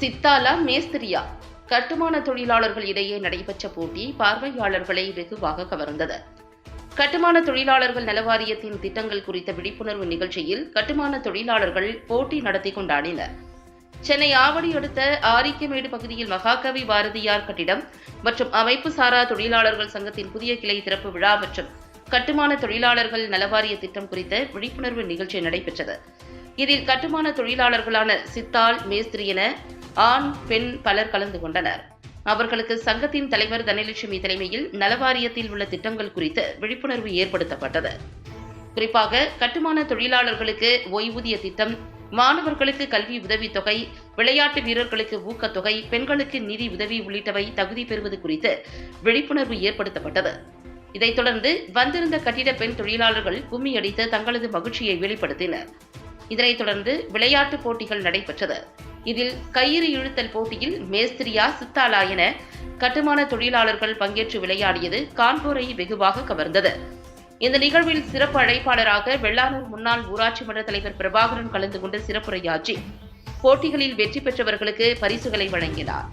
சித்தாலா மேஸ்திரியா. கட்டுமான தொழிலாளர்கள் இடையே நடைபெற்ற போட்டி பார்வையாளர்களை வெகுவாக கவர்ந்தது. கட்டுமான தொழிலாளர்கள் நலவாரியத்தின் திட்டங்கள் குறித்த விழிப்புணர்வு நிகழ்ச்சியில் கட்டுமான தொழிலாளர்கள் போட்டி நடத்தி கொண்டாடினர். சென்னை ஆவடி அடுத்த ஆரிக்கமேடு பகுதியில் மகாகவி பாரதியார் கட்டிடம் மற்றும் அமைப்பு சாரா தொழிலாளர்கள் சங்கத்தின் புதிய கிளை திறப்பு விழா மற்றும் கட்டுமான தொழிலாளர்கள் நலவாரிய திட்டம் குறித்த விழிப்புணர்வு நிகழ்ச்சி நடைபெற்றது. இதில் கட்டுமான தொழிலாளர்களான சித்தால் மேஸ்திரி என ஆண் பெண் பலர் கலந்து கொண்டனர். அவர்களுக்கு சங்கத்தின் தலைவர் தனலட்சுமி தலைமையில் நலவாரியத்தில் உள்ள திட்டங்கள் குறித்து விழிப்புணர்வு ஏற்படுத்தப்பட்டது. குறிப்பாக கட்டுமான தொழிலாளர்களுக்கு ஓய்வூதிய திட்டம் மாணவர்களுக்கு கல்வி உதவித்தொகை விளையாட்டு வீரர்களுக்கு ஊக்கத்தொகை பெண்களுக்கு நிதி உதவி உள்ளிட்டவை தகுதி பெறுவது குறித்து விழிப்புணர்வு ஏற்படுத்தப்பட்டது. இதைத் தொடர்ந்து வந்திருந்த கட்டிட பெண் தொழிலாளர்கள் கும்மி அடித்து தங்களது மகிழ்ச்சியை வெளிப்படுத்தினர். இதனைத் தொடர்ந்து விளையாட்டுப் போட்டிகள் நடைபெற்றது. இதில் கயிறு இழுத்தல் போட்டியில் மேஸ்திரியா சித்தாலா என கட்டுமான தொழிலாளர்கள் பங்கேற்று விளையாடியது கான்பூரை வெகுவாக கவர்ந்தது. இந்த நிகழ்வில் சிறப்பு அழைப்பாளராக வெள்ளாளூர் முன்னாள் ஊராட்சி மன்ற தலைவர் பிரபாகரன் கலந்து கொண்டு சிறப்புரையாற்றி போட்டிகளில் வெற்றி பெற்றவர்களுக்கு பரிசுகளை வழங்கினார்.